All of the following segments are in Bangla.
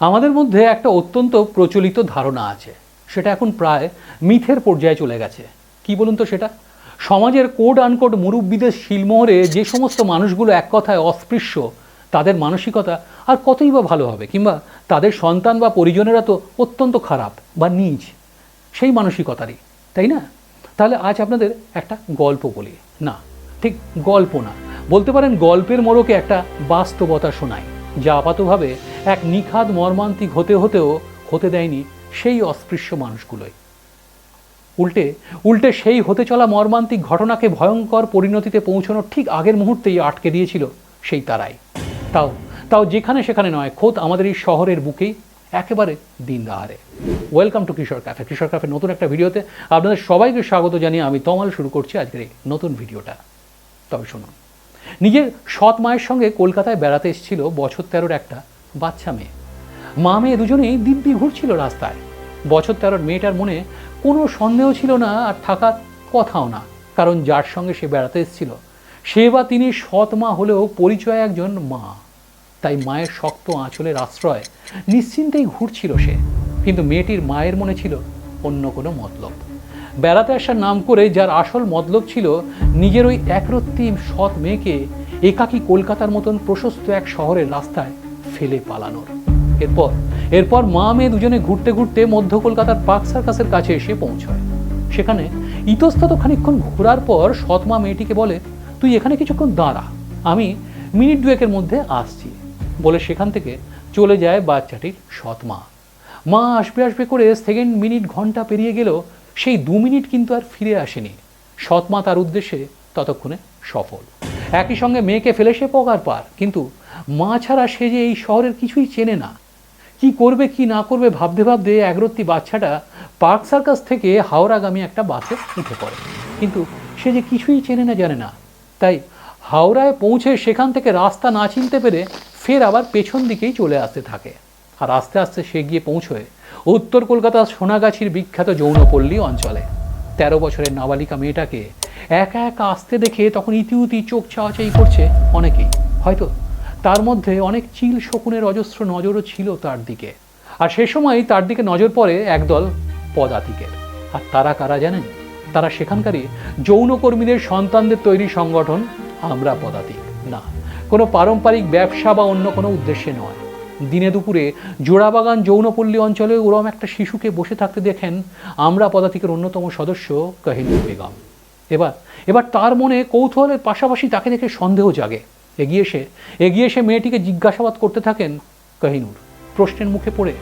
আমাদের মধ্যে একটা অত্যন্ত প্রচলিত ধারণা আছে। সেটা এখন প্রায় মিথের পর্যায়ে চলে গেছে। কি বলুন তো সেটা? সমাজের কোড আনকোড মুরব্বীদের শিলমোহরে যে সমস্ত মানুষগুলো এক কথায় অস্পৃশ্য, তাদের মানসিকতা আর কতই বা ভালো হবে কিংবা তাদের সন্তান বা পরিজনেরা তো অত্যন্ত খারাপ বা নিজ, সেই মানসিকতারই, তাই না? তাহলে আজ আপনাদের একটা গল্প বলি। না, ঠিক গল্প না। বলতে পারেন গল্পের মোড়কে একটা বাস্তবতা শোনায় যা আপাতভাবে এক নিখাদ মর্মান্তিক হতে হতেও হতে দেয়নি সেই অস্পৃশ্য মানুষগুলোই। উল্টে উল্টে সেই হতে চলা মর্মান্তিক ঘটনাকে ভয়ঙ্কর পরিণতিতে পৌঁছানোর ঠিক আগের মুহূর্তেই আটকে দিয়েছিল সেই তারাই। তাও তাও যেখানে সেখানে নয়, খোদ আমাদের এই শহরের বুকেই, একেবারে দিন দাহারে। Welcome to Kishore cafe Kishore cafe নতুন একটা ভিডিওতে আপনাদের সবাইকে স্বাগত জানিয়ে আমি তমাল শুরু করছি আজকের এই নতুন ভিডিওটা। তবে শুনুন, নিজের সৎ মায়ের সঙ্গে কলকাতায় বেড়াতে এসেছিল বছর তেরোর একটা বাচ্চা মেয়ে। মা মেয়ে দুজনেই দিব্যি ঘুরছিল রাস্তায়। বছর তেরোর মেয়েটার মনে কোনো সন্দেহ ছিল না আর থাকার কথাও না, কারণ যার সঙ্গে সে বেড়াতে এসেছিল, সে বা তিনি সৎ মা হলেও পরিচয় একজন মা। তাই মায়ের শক্ত আঁচলের আশ্রয় নিশ্চিন্তেই ঘুরছিল সে। কিন্তু মেয়েটির মায়ের মনে ছিল অন্য কোনো মতলব। বেড়াতে আসার নাম করে যার আসল মতলব ছিল নিজের ওই একরত্তি সৎ মেয়েকে একাকী কলকাতার মতন প্রশস্ত এক শহরের রাস্তায় ফেলে পালানোর। এরপর এরপর মা মেয়ে দুজনে ঘুরতে ঘুরতে মধ্য কলকাতার পার্ক সার্কাসের কাছে এসে পৌঁছয়। সেখানে ইতস্তত খানিক্ষণ ঘোরার পর সৎ মা মেয়েটিকে বলে, তুই এখানে কিছুক্ষণ দাঁড়া, আমি মিনিট দুয়েকের মধ্যে আসছি। বলে সেখান থেকে চলে যায় বাচ্চাটির সৎ মা আসবে আসবে করে সেকেন্ড মিনিট ঘণ্টা পেরিয়ে গেল সেই দু মিনিট কিন্তু আর ফিরে আসেনি। সৎ মা তার উদ্দেশ্যে ততক্ষণে সফল। একই সঙ্গে মেয়েকে ফেলে সে পগার পার, কিন্তু মা ছাড়া সে যে এই শহরের কিছুই চেনে না। কি করবে, কি না করবে, ভাবতে ভাবতে একরত্তি বাচ্চাটা পার্ক সার্কাস থেকে হাওড়াগামী একটা বাসে উঠে পড়ে। কিন্তু সে যে কিছুই চেনে না, জানে না। তাই হাওড়ায় পৌঁছে সেখান থেকে রাস্তা না চিনতে পেরে ফের আবার পেছন দিকেই চলে আসতে থাকে। আর আস্তে আস্তে সে গিয়ে পৌঁছয় উত্তর কলকাতার সোনাগাছির বিখ্যাত যৌনপল্লী অঞ্চলে। তেরো বছরের নাবালিকা মেয়েটাকে একা একা আসতে দেখে তখন ইতিউতি, চোখ চাওয়াচাই করছে অনেকেই। হয়তো তার মধ্যে অনেক চিল শকুনের অজস্র নজরও ছিল তার দিকে। আর সে সময় তার দিকে নজর পড়ে একদল পদাতিকের। আর তারা কারা জানেন? তারা সেখানকারই যৌনকর্মীদের সন্তানদের তৈরি সংগঠন, আমরা পদাতিক। না, কোনো পারম্পরিক ব্যবসা বা অন্য কোনো উদ্দেশ্যে নয়। দিনে দুপুরে জোড়াবাগান যৌনপল্লী অঞ্চলে ওরম একটা শিশুকে বসে থাকতে দেখেন আমরা পদাতিকের অন্যতম সদস্য কাহিনী বেগম। এবার এবার তার মনে কৌতূহলের পাশাপাশি তাকে দেখে সন্দেহ জাগে। এগিয়ে এসে এগিয়ে এসে মেয়েটিকে জিজ্ঞাসাবাদ করতে থাকেন কাহিনুর। প্রশ্নের মুখে পড়ে,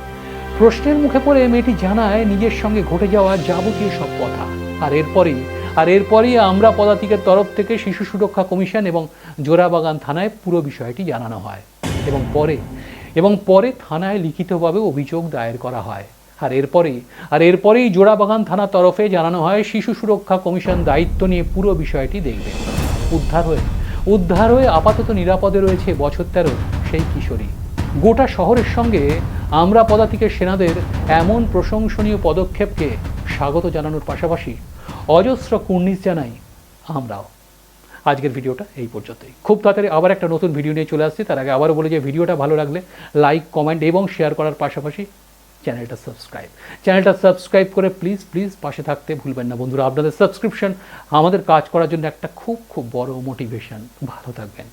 প্রশ্নের মুখে পড়ে মেয়েটি জানায় নিজের সঙ্গে ঘটে যাওয়া যাবতীয় সব কথা। আর এরপরেই আর এরপরেই আমরা পদাতিকের তরফ থেকে শিশু সুরক্ষা কমিশন এবং জোড়াবাগান থানায় পুরো বিষয়টি জানানো হয় এবং পরে এবং পরে থানায় লিখিতভাবে অভিযোগ দায়ের করা হয়। আর এরপরেই আর এরপরেই জোড়াবাগান থানার তরফে জানানো হয়, শিশু সুরক্ষা কমিশন দায়িত্ব নিয়ে পুরো বিষয়টি দেখবে। উদ্ধার হয়ে উদ্ধার হয়ে আপাতত নিরাপদে রয়েছে বছর তেরো সেই কিশোরী। গোটা শহরের সঙ্গে আমরা পদাতিকের সেনাদের এমন প্রশংসনীয় পদক্ষেপকে স্বাগত জানানোর পাশাপাশি অজস্র কুর্নিশ জানাই আমরাও। আজকের ভিডিওটা এই পর্যন্তই। খুব তাড়াতাড়ি আবার একটা নতুন ভিডিও নিয়ে চলে আসছি। তার আগে আবারও বলে যে ভিডিওটা ভালো লাগলে লাইক, কমেন্ট এবং শেয়ার করার পাশাপাশি চ্যানেলটা সাবস্ক্রাইব। চ্যানেলটা সাবস্ক্রাইব করে প্লিজ প্লিজ পাশে থাকতে ভুলবেন না বন্ধুরা। আপনাদের সাবস্ক্রিপশন আমাদের কাজ করার জন্য একটা খুব খুব বড় মোটিভেশন ভালো থাকবেন।